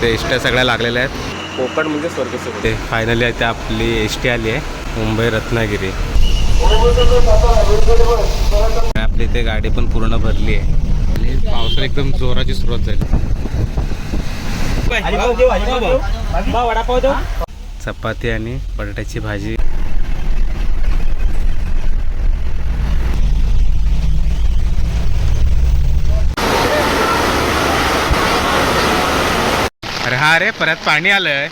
ते एसट्या सगळ्या लागलेल्या आहेत. कोकण म्हणजे स्वर्ग ते फायनली आता आपली एस टी आली आहे मुंबई रत्नागिरी. आपली इथे गाडी पण पूर्ण भरली आहे. आणि पावसाला एकदम जोराची सुरुवात झाली. चपाती आणि बटाट्याची भाजी. हा रे परत पाणी आलंय.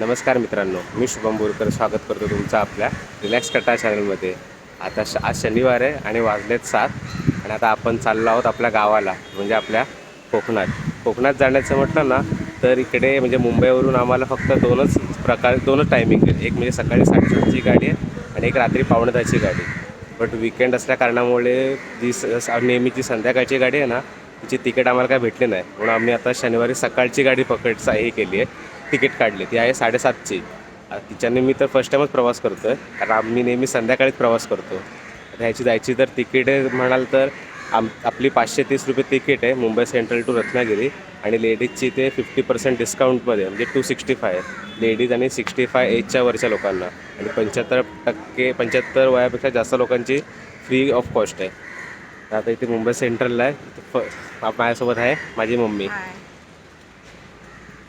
नमस्कार मित्रांनो मी शुभम बोरकर स्वागत करतो तुमचं आपल्या रिलॅक्स कटा चॅनलमध्ये. आता श आज शनिवार आहे आणि वाजलेत सात आणि आता आपण चाललो आहोत आपल्या गावाला म्हणजे आपल्या कोकणात. कोकणात जाण्याचं म्हटलं ना तर इकडे म्हणजे मुंबईवरून आम्हाला फक्त दोनच प्रकार दोनच टायमिंग आहे. एक म्हणजे सकाळी साडेसातची गाडी आहे आणि एक रात्री पावणे दहाची गाडी. बट विकेंड असल्या कारणामुळे जी स- नेहमीची संध्याकाळची गाडी आहे ना तिची तिकीट आम्हाला काय भेटली नाही. म्हणून आम्ही आता शनिवारी सकाळची गाडी पकड हे केली आहे. तिकीट काढली. ती आहे साडेसातची. तिच्याने मी तर फर्स्ट टाईमच प्रवास करतो आहे कारण आम्ही नेहमी संध्याकाळीच प्रवास करतो. ह्याची जायची तर तिकीट म्हणाल तर आम आपली पाचशे तीस रुपये तिकीट आहे. Mumbai Central to Ratnagiri. आणि लेडीजची ते फिफ्टी पर्सेंट डिस्काउंटमध्ये म्हणजे टू सिक्स्टी फाय लेडीज आणि सिक्स्टी फाय एजच्या वरच्या लोकांना. आणि पंच्याहत्तर टक्के पंच्याहत्तर वयापेक्षा जास्त लोकांची फ्री ऑफ कॉस्ट आहे. तर आता इथे मुंबई सेंट्रलला आहे. माझ्यासोबत आहे माझी मम्मी.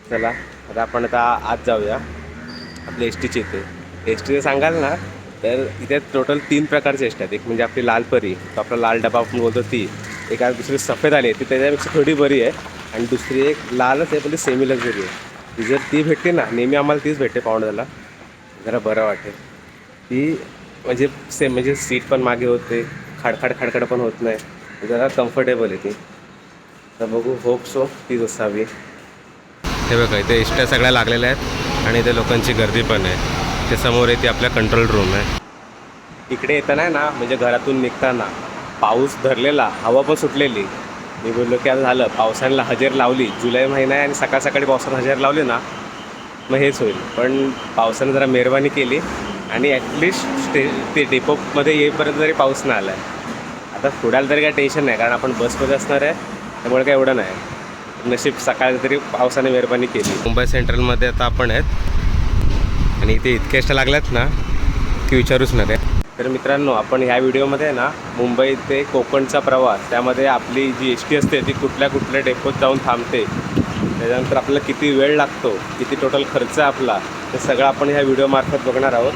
चला आता आपण आता आत जाऊया आपल्या एस टीची इथे. एस टीचे सांगाल ना तर इथे टोटल तीन प्रकारचे एस टी आहेत. एक म्हणजे आपली लाल परी तो आपला लाल डबा आपण बोलतो ती. एक आज दुसरी सफेद आली आहे ती त्याच्यापेक्षा थोडी बरी आहे. आणि दुसरी एक लालच आहे पण ती सेमी लक्झरी आहे. ती जर ती भेटली ना नेहमी आम्हाला तीच भेटते पाहुण्याला जरा बरं वाटेल. ती म्हणजे सेम म्हणजे सीट पण मागे होते. खाडखाड खाडखाड पण होत नाही. जरा कम्फर्टेबल आहे ती. तर बघू होप सो तीच असावी. हे बघा इथे एसट्या सगळ्या लागलेल्या आहेत आणि इथे लोकांची गर्दी पण आहे. ते समोर येते आपल्या कंट्रोल रूम आहे. इकडे येताना ना म्हणजे घरातून निघताना पाऊस धरलेला हवा पण सुटलेली. मी बोललो की आता झालं पावसाने हजेर लावली. जुलै महिना आहे आणि सकाळ सकाळी पावसानं हजेर लावली ना मग हेच होईल. पण पावसानं जरा मेहरबानी केली. आणि ॲटलिस्ट स्टे ते डेपोमध्ये येईपर्यंत जरी पाऊस नाही आला आहे आता फुडायला तरी काय टेन्शन नाही कारण आपण बसमध्ये असणार आहे त्यामुळे काय एवढं नाही. नशीब सकाळी तरी पावसाने मेहरबानी केली. मुंबई सेंट्रलमध्ये आता आपण आहेत. आणि इथे इतके एसट्या लागल्यात ना की विचारूच नका. तर मित्रांनो आपण ह्या व्हिडिओमध्ये ना मुंबई ते कोकणचा प्रवास त्यामध्ये आपली जी एस टी असते ती कुठल्या कुठल्या डेपोत जाऊन थांबते त्याच्यानंतर आपल्याला किती वेळ लागतो किती टोटल खर्च आहे आपला ते सगळं आपण ह्या व्हिडिओमार्फत बघणार आहोत.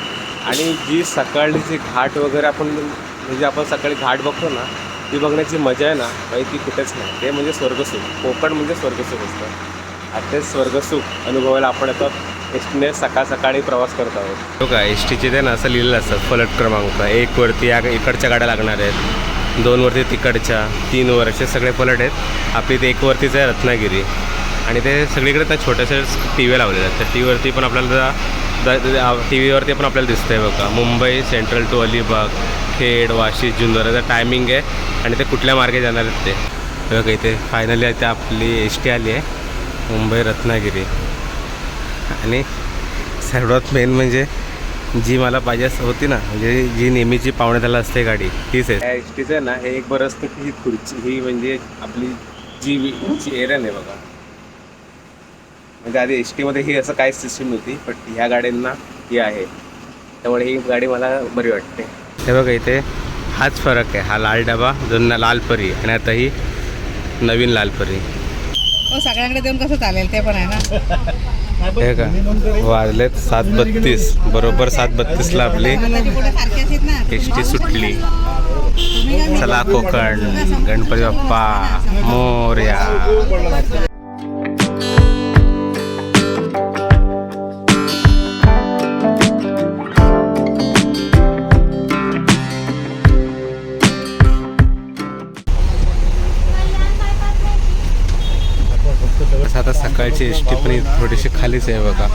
आणि जी सकाळची घाट वगैरे आपण म्हणजे आपण सकाळी घाट बघतो ना ती बघण्याची मजा आहे ना बाई ती कुठेच नाही. ते म्हणजे स्वर्गसुख. कोकण म्हणजे स्वर्गसुख असतं. आता ते स्वर्गसुख अनुभवायला आपण आता एस टीने सकाळ सकाळी प्रवास करत आहोत. हो का? एस टीचे ते ना असं लिहिलेलं असतं फलट क्रमांक. एक वरती या इकडच्या गाड्या लागणार आहेत. दोन वरती तिकडच्या तीन वरचे सगळे फलट आहेत. आपली ते एकवरतीच आहे रत्नागिरी. आणि ते सगळीकडे त्या छोट्याशा टी व्ही लावलेल्या आहेत. त्या टी व्हीवरती पण आपल्याला टी व्हीवरती पण आपल्याला दिसतंय बघा. Mumbai Central to Alibag Khed Vashi Junnar. Timing आहे आणि ते कुठल्या मार्गे जाणार आहेत ते. बघा इथे फायनली आता आपली एस टी आली आहे. मुंबई रत्नागिरी. आणि सर्वात मेन म्हणजे जी मला पाहिजे असं होती ना म्हणजे जी नेहमीची पाहुणे त्याला असते गाडी तीच आहे. त्या एस टीचं आहे ना हे एक बरं असतं की ही खुर्ची ही म्हणजे आपली जी जी एरन आहे बघा. म्हणजे आधी एस टीमध्ये ही असं काहीच सिस्टीम नव्हती पण ह्या गाड्यांना ही आहे. त्यामुळे ही गाडी मला बरी वाटते. हे बघा इथे हाच फरक आहे हा लाल डबा जुना लाल परी आणि आता ही नवीन लाल परी. हो सगळ्यांकडे देऊन कसं चालेल ते पण आहे ना? हे का वाजलेत सात बत्तीस बरोबर सात बत्तीसला आपली एस टी सुटली. चला कोकण गणपती बाप्पा मोर्या. थोडीशी खालीच आहे बघा.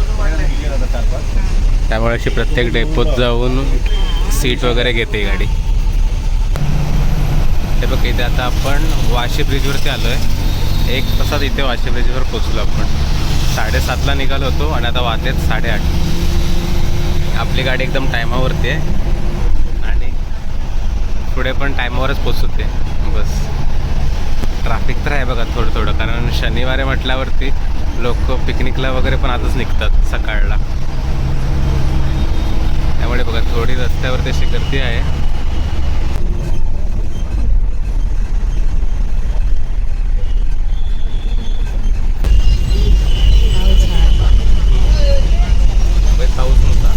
त्यामुळे अशी प्रत्येक डेपोत जाऊन सीट वगैरे घेते गाडी. हे बघ इथे आता आपण वाशी ब्रिजवरती आलो आहे एक तासात इथे वाशी ब्रिजवर पोचलो आपण. साडेसातला निघालो होतो आणि आता वाजलेत साडेआठ. आपली गाडी एकदम टायमावरती आहे. आणि पुढे पण टायमावरच पोचते बस. ट्रॅफिक तर आहे बघा थोडं थोडं कारण शनिवारी म्हटल्यावरती लोक पिकनिकला वगैरे पण आजच निघतात सकाळला. त्यामुळे बघा थोडी रस्त्यावरती तशी गर्दी आहे मुंबईत पाऊस नव्हता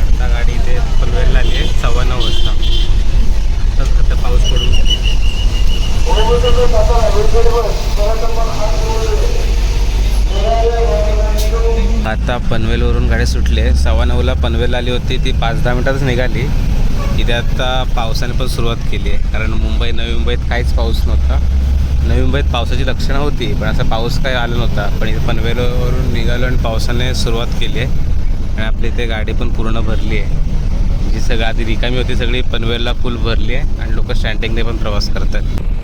आता गाडी इथे पनवेलला आली आहे सव्वा नऊ वाजता आताच आता पाऊस पडून गेला. आता पनवेलवरून गाडी सुटले सव्वा नऊला पनवेल आली होती ती पाच दहा मिनटातच निघाली. इथे आता पावसाने पण सुरुवात केली आहे. कारण मुंबई नवी मुंबईत काहीच पाऊस नव्हता. नवी मुंबईत पावसाची लक्षणं होती पण असा पाऊस काही आला नव्हता. पण इथे पनवेलवरून निघालो आणि पावसाने सुरुवात केली आहे. आणि आपली इथे गाडी पण पूर्ण भरली आहे. जी सगळी आधी रिकामी होती सगळी पनवेलला फुल भरली आहे. आणि लोक स्टँडिंगने पण प्रवास करतात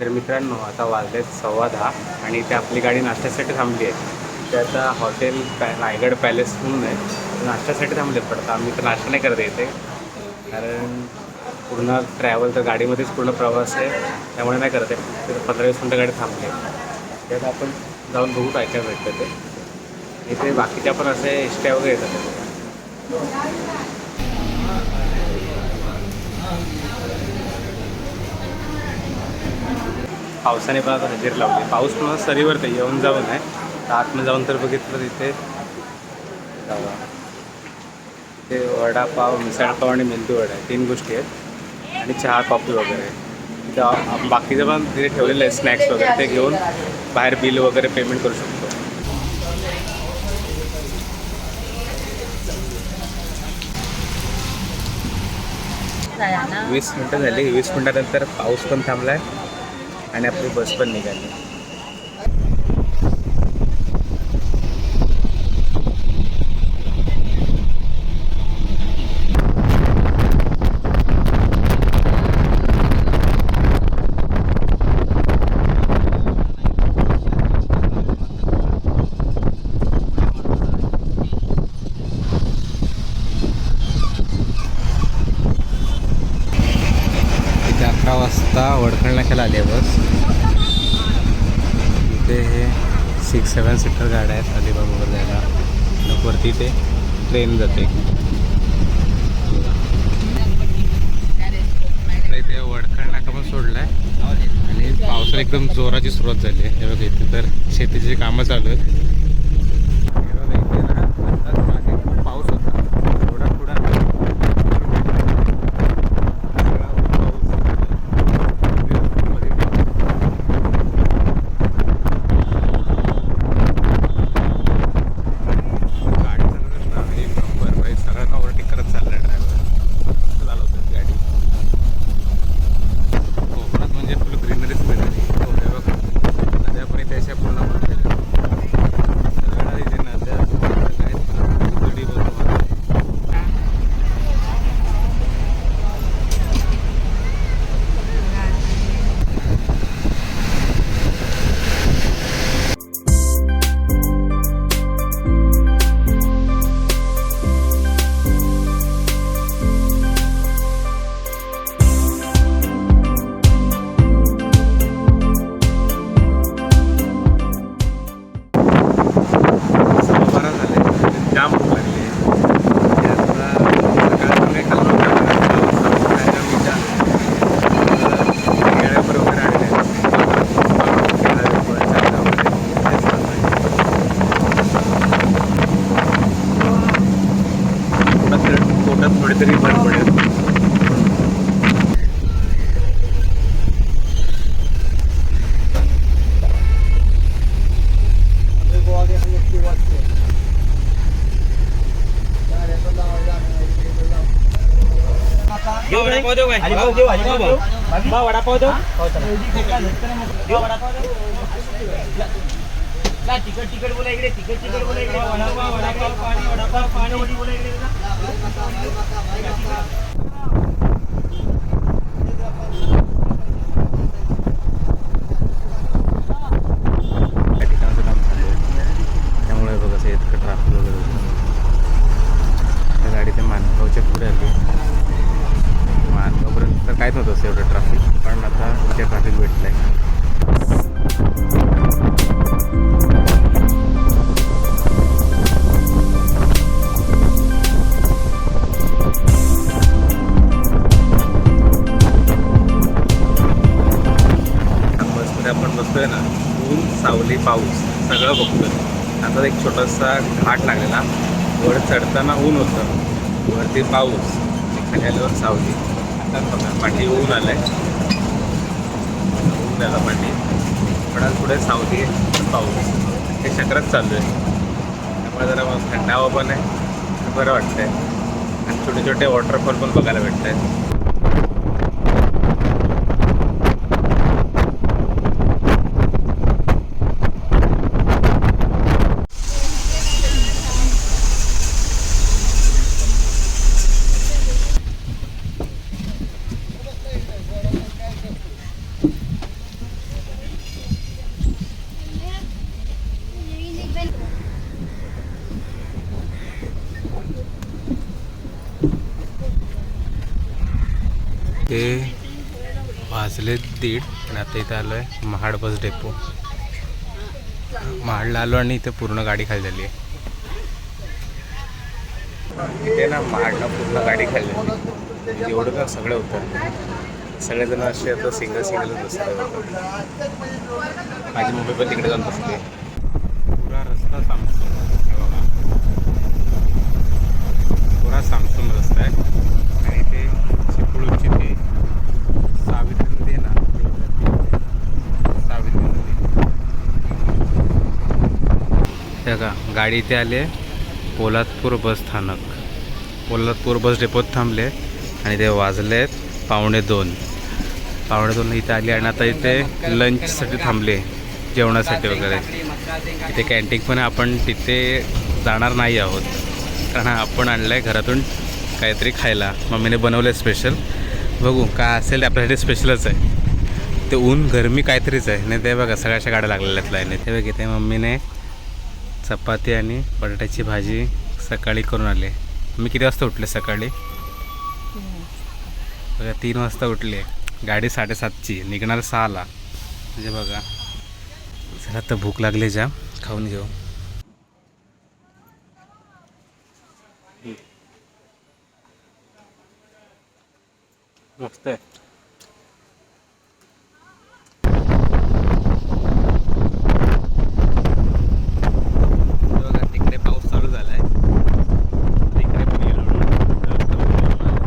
तर मित्रांनो आता वाजलेत सव्वा दहा आणि इथे आपली गाडी नाश्त्यासाठी थांबली आहे. ते आता हॉटेल पॅ रायगड पॅलेस म्हणून आहे. नाश्त्यासाठी थांबले पण आता आम्ही तर नाश्ता नाही करत येते कारण पूर्ण ट्रॅव्हल तर गाडीमध्येच पूर्ण प्रवास आहे. त्यामुळे नाही करत आहे. तर पंधरा वीस मिनटं गाडी थांबली त्यात आपण जाऊन बघू काय काय भेटतं ते. इथे बाकीच्या पण असे एसट्या वगैरे येतात. पावसाने पण आता हजेरी लावली. पाऊस पण सरीवर ते येऊन जाऊन आहे. तर आतमध्ये जाऊन तर बघितलं तिथे. जावा. तिथे वडापाव मिसळपाव आणि मेंदू वडा आहे. तीन गोष्टी आहेत. आणि चहा कॉफी वगैरे. तिथे बाकीचं पण तिथे ठेवलेलं आहे. स्नॅक्स वगैरे ते घेऊन बाहेर बिल वगैरे पेमेंट करू शकतो. वीस मिनटं झाली. वीस मिनटानंतर पाऊस पण थांबला आहे आणि आपली बस पण निघाली इथे अकरा वाजता वडखळण्याला आली आहे बस इथे हे सिक्स सेवन सीटर गाड्या आहेत अलिबाग वगैरे जायला मग वरती ते. ट्रेन जाते. इथे वडखळ नाका पण सोडला आहे आणि पावसाला एकदम जोराची सुरुवात झाली आहे. हे बघा इथे तर शेतीची कामं चालू आहेत. वडापाव देऊ देऊ वडापाव देऊ तिकट तिकट बोला इकडे तिकट तिकट बोला इकडे. वडापाव वडापाव पाणी वडापाव पाणी बोला इकडे. सगळं बघतोय. आता एक छोटासा घाट लागलेला. वर चढताना ऊन होतं. वरती पाऊस. खाली आल्यावर सावली. आता बघा पाठी ऊन आलंय. ऊन आलं पाठी. पण आज पुढे सावली पाऊस. हे चक्रच चालू आहे. त्यामुळे जरा मग थंडावा पण आहे. बरं वाटतंय. आणि छोटे छोटे वॉटरफॉल पण बघायला भेटतंय. ते वाजले दीड आणि आता इथे आलो आहे महाड बस डेपो. महाडला आलो आणि इथे पूर्ण गाडी खाली झाली आहे. इथे ना महाडला पूर्ण गाडी खाली झाली एवढं का सगळं होतं? सगळेजण असे आता सिंगल सिंगलच बसले माझी मुंबई पण तिकडे जाऊन बसते पुरा रस्ता सामसूम पुरा सामसूम रस्ता आहे आणि ते चिपळूणची ते सावित्री ना हे का गाडी इथे आली आहे. पोलादपूर बस स्थानक. पोलादपूर बस डेपोत थांबले आणि ते वाजले आहेत पावणे दोन. पावणे दोन इथे आली आणि आता इथे लंचसाठी थांबले जेवणासाठी वगैरे. इथे कॅन्टीन पण. आपण तिथे जाणार नाही आहोत. कारण आपण आणलं आहे घरातून काहीतरी खायला. मम्मीने बनवलं आहे स्पेशल बघू काय असेल ते आपल्यासाठी स्पेशलच आहे. ते ऊन गरमी काहीतरीच आहे. नाही ते बघा सगळ्याशा गाड्या लागलेल्या आहेत लाईन ते बघ इथे मम्मीने. चपाती आणि बटाट्याची भाजी सकाळी करून आले. मी किती वाजता उठले सकाळी? बघा तीन वाजता उठले. गाडी साडेसातची निघणार सहाला. म्हणजे बघा जरा तर भूक लागली जा. खाऊन घेऊ. मस्त आहे बघा तिकडे पाऊस चालू झालाय तिकडे पण येईल हळूहळू. जास्त ऊन आलंय.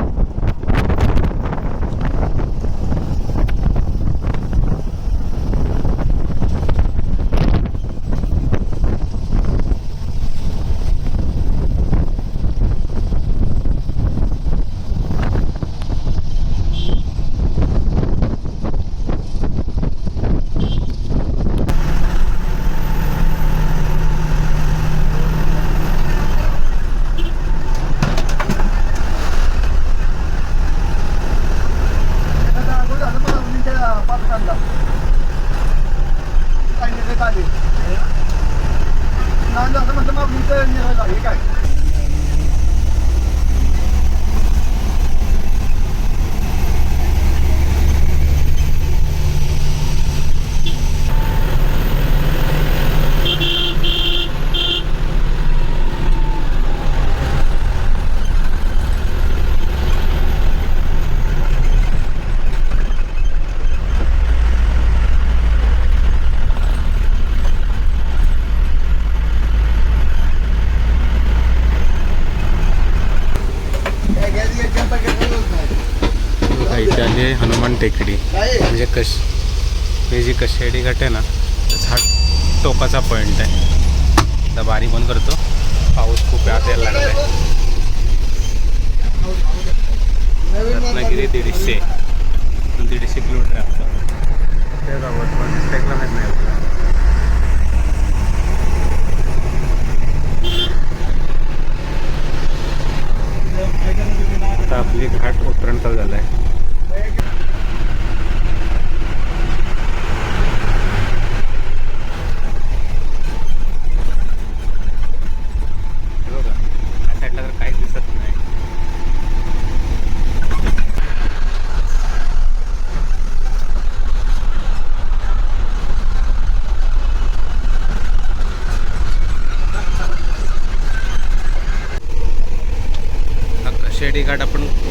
काय आली आहे हनुमान टेकडी. म्हणजे कश हे जी कशेडी घाट आहे ना हा टोकाचा पॉईंट आहे. आता बारी बंद करतो. पाऊस खूप आत यायला लागला आहे रत्नागिरी दीडशे. दीडशे किलोमीटर आहे ते माहीत नाही आता आपली घाट उतरण चालू झालं आहे हे बघा या साईडला तर काहीच दिसत नाही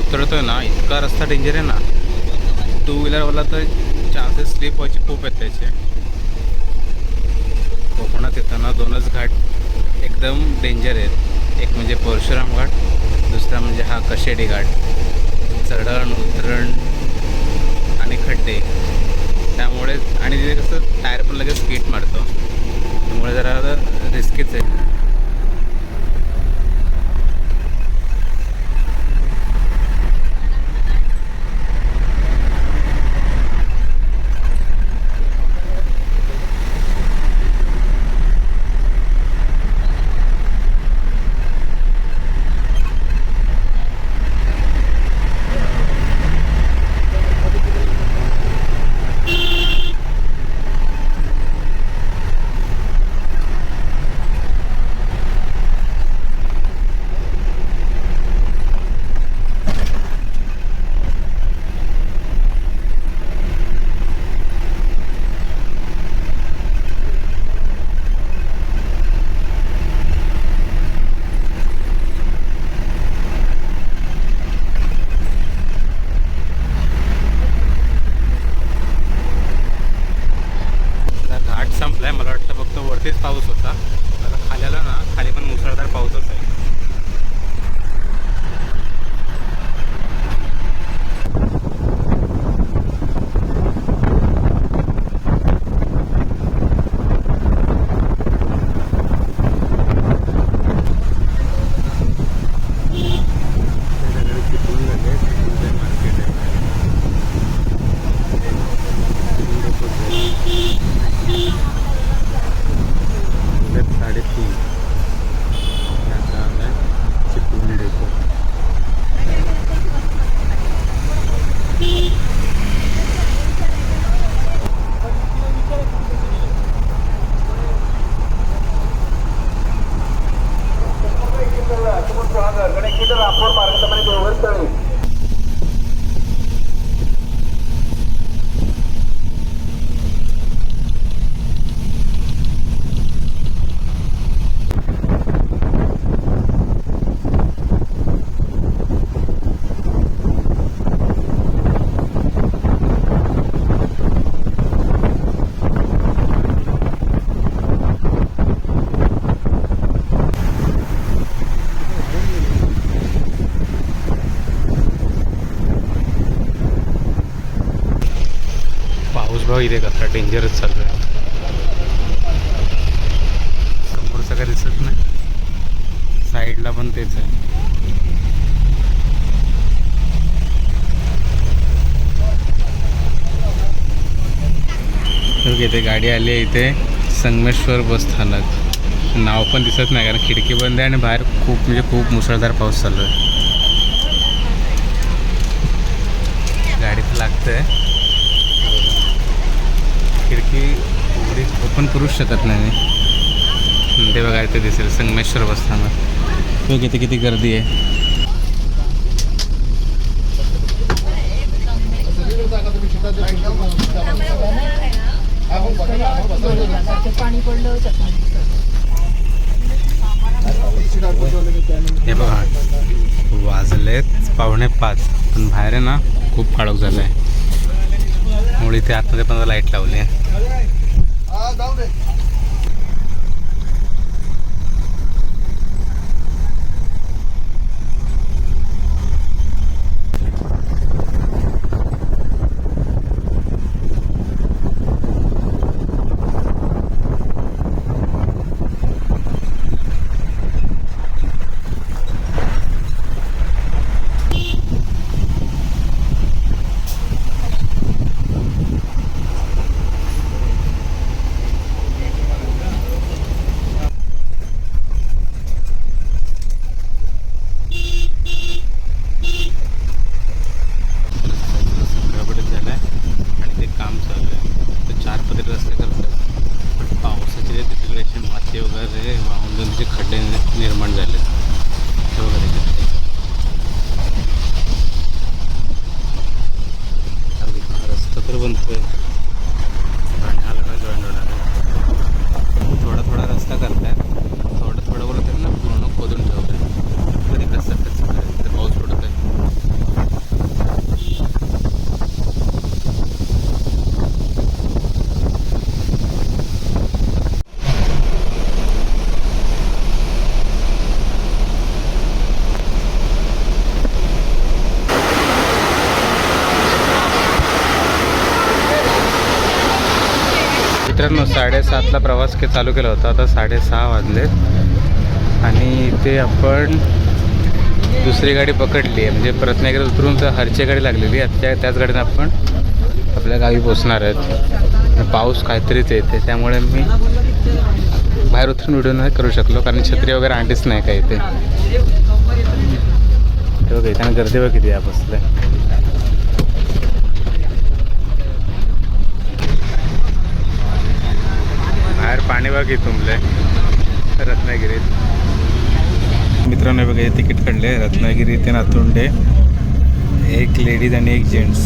उतरतोय ना इतका रस्ता डेंजर आहे ना. टू व्हीलरवाला तर चान्सेस स्लिप व्हायचे खूप आहेत त्याचे. कोकणात येताना दोनच घाट एकदम डेंजर आहेत. एक म्हणजे परशुराम घाट दुसरा म्हणजे हा कशेडी घाट. चढण उतरण आणि खड्डे. त्यामुळे आणि तिथे कसं टायर पण लगेच स्किट मारतो. त्यामुळे जरा रिस्कीच आहे. पाऊस इथे कसा डेंजरच चालू आहे. समोरचं काय दिसत नाही. साईडला पण तेच आहे. इथे गाडी आली आहे इथे संगमेश्वर बस स्थानक. नाव पण दिसत नाही कारण खिडकी बंद आहे आणि बाहेर खूप म्हणजे खूप मुसळधार पाऊस चालू आहे. गाडी तर लागतंय. खिडकी उघडी ओपन करूच शकत नाही ते बघा इथे दिसेल संगमेश्वर बसताना तो किती किती गर्दी आहे. हे बघा वाजलेत पावणे पाच पण बाहेर आहे ना खूप काळोख झालं आहे त्यामुळे इथे आतमध्ये पण लाइट लावली आहे गडबड झालं आहे आणि ते काम चालू आहे तर चार पदरी रस्ते करतात पण पावसाचे जे तिकडे असे माती वगैरे वाहून जाऊन तिथे खड्डे नि- निर्माण झाले ते वगैरे तिथे. अगदी हा रस्ता तर बनतोय आणि आला का जॉईन होणार आहे. थोडा थोडा रस्ता करताय थोडं थोडं बरोबर त्यांना पूर्ण खोदून ठेवत आहे कधी कसं कसं पाऊस पडत आहे मित्रांनो सातला प्रवास के चालू केला होता. आता साडेसहा वाजलेत. आणि इथे आपण दुसरी गाडी पकडली आहे. म्हणजे रत्नागिरीत उतरून तर हरची गाडी लागलेली आहे. त्या त्याच गाडीनं आपण आपल्या गावी पोचणार आहेत. पाऊस काहीतरीच येते त्यामुळे मी बाहेर उतरून व्हिडिओ नाही करू शकलो. कारण छत्री वगैरे आणलीच नाही काय इथे? हे बघा इथे गर्दी बघ किती आहे. बसलं. बाहेर पाणी बघ तुमले रत्नागिरीत. मित्रांनो बघा हे तिकीट काढले. रत्नागिरी ते नातुंडे एक लेडीज आणि एक जेंट्स.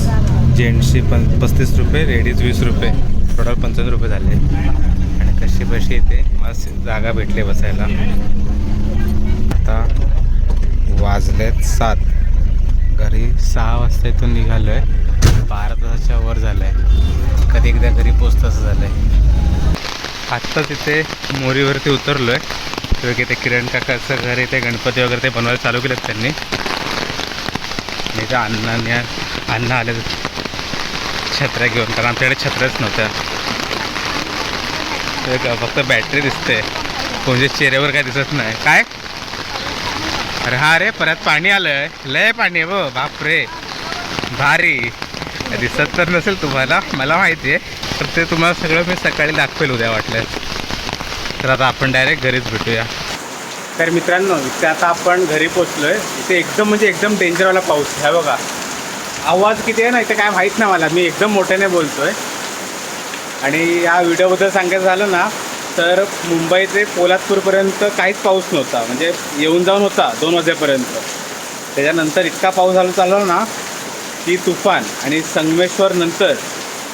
जेंट्सचे पण पस्तीस रुपये लेडीज वीस रुपये. टोटल पंचावन्न रुपये झाले. आणि कशी बशी इथे मस्त जागा भेटली बसायला. आता वाजलेत सात. घरी सहा वाजता इथून निघालो आहे बारा तासाच्या वर झालं आहे कधी एकदा घरी पोचतं असं झालं आहे आत्ता तिथे मोरीवरती उतरलो आहे तर इथे किरण काकाचं घर इथे गणपती वगैरे ते बनवायला चालू केलं त्यांनी. आणि ते अण्णाने अन्न आले छत्र्या घेऊन कारण आमच्याकडे छत्र्याच नव्हत्या. फक्त बॅटरी दिसते. कोणत्या चेहऱ्यावर काय दिसत नाही. काय? अरे हा रे परत पाणी आलंय. लय पाणी आहे बो बापरे. भारी. दिसत तर नसेल तुम्हाला. मला माहिती आहे. तर ते तुम्हाला सगळं मी सकाळी दाखवेल उद्या वाटल्यास तर आता आपण डायरेक्ट घरीच भेटूया. तर मित्रांनो इथे आता आपण घरी पोचलो आहे इथे एकदम म्हणजे एकदम डेंजरवाला पाऊस ह्या बघा. आवाज किती आहे ना इथे काय माहीत नाही मला. मी एकदम मोठ्याने बोलतो आहे आणि या व्हिडिओबद्दल सांगायचं झालं ना तर मुंबई ते पोलादपूरपर्यंत काहीच पाऊस नव्हता. म्हणजे येऊन जाऊन होता दोन वाजेपर्यंत. त्याच्यानंतर इतका पाऊस झाला चालला ना की तुफान आणि संगमेश्वर नंतर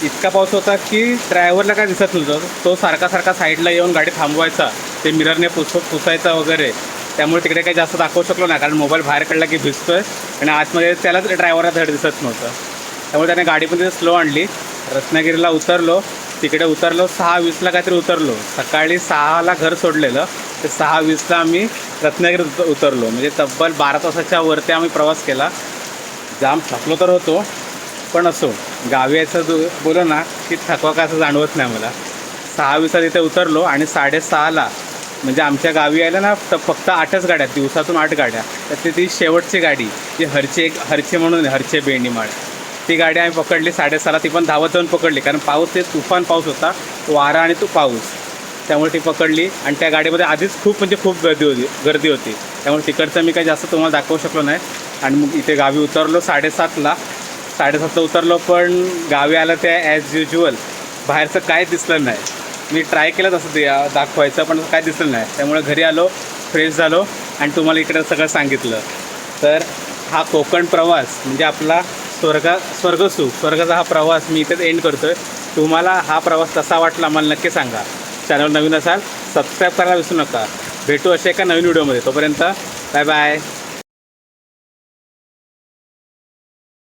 इतका पाऊस होता की ड्रायव्हरला काय दिसत नव्हतं. तो सारखा सारखा साईडला येऊन गाडी थांबवायचा. ते मिररने पुस पुसायचा वगैरे. त्यामुळे तिकडे काही जास्त दाखवू शकलो नाही कारण मोबाईल बाहेर काढला की भिजतोय. आणि आतमध्ये त्यालाच ड्रायव्हरला धड दिसत नव्हतं. त्यामुळे त्याने गाडी पण तिथे स्लो आणली. रत्नागिरीला उतरलो. तिकडे उतरलो. सहा वीसला काहीतरी उतरलो. सकाळी सहाला घर सोडलेलं. ते सहा वीसला आम्ही रत्नागिरीत उतरलो. म्हणजे तब्बल बारा तासाच्या वरती आम्ही प्रवास केला. जाम थकलो तर होतो. पण असो गावी यायचं बोलो ना की थकवा का असं जाणवत नाही मला सहा विसात इथे उतरलो आणि साडेसहाला म्हणजे आमच्या गावी यायला ना तर फक्त आठच गाड्या आहेत, दिवसातून आठ गाड्या. तर ती ती शेवटची गाडी जी हरचे एक हरचे म्हणून आहे, हरचे बेंडीमाळ ती गाडी आम्ही पकडली साडेसहाला ती पण धावत जाऊन पकडली कारण पाऊस ते तुफान पाऊस होता वारा आणि तो पाऊस. त्यामुळे ती पकडली आणि त्या गाडीमध्ये आधीच खूप म्हणजे खूप गर्दी होती गर्दी होती. त्यामुळे तिकडचं मी काही जास्त तुम्हाला दाखवू शकलो नाही. आणि मग इथे गावी उतरलो साडेसातला. साडेसातला उतरलो पण गावी आलं त्या ॲज युज्युअल बाहेरचं काय दिसलं नाही. मी ट्राय केलं तसं ते दाखवायचं पण काय दिसलं नाही. त्यामुळे घरी आलो फ्रेश झालो आणि तुम्हाला इकडे सगळं सांगितलं. तर हा कोकण प्रवास म्हणजे आपला स्वर्गा स्वर्गसुख स्वर्गाचा हा प्रवास मी इथेच एंड करतो आहे तुम्हाला हा प्रवास कसा वाटला मला नक्की सांगा. चॅनल नवीन असाल सबस्क्राईब करायला विसरू नका. भेटू अशा एका नवीन व्हिडिओमध्ये तोपर्यंत बाय बाय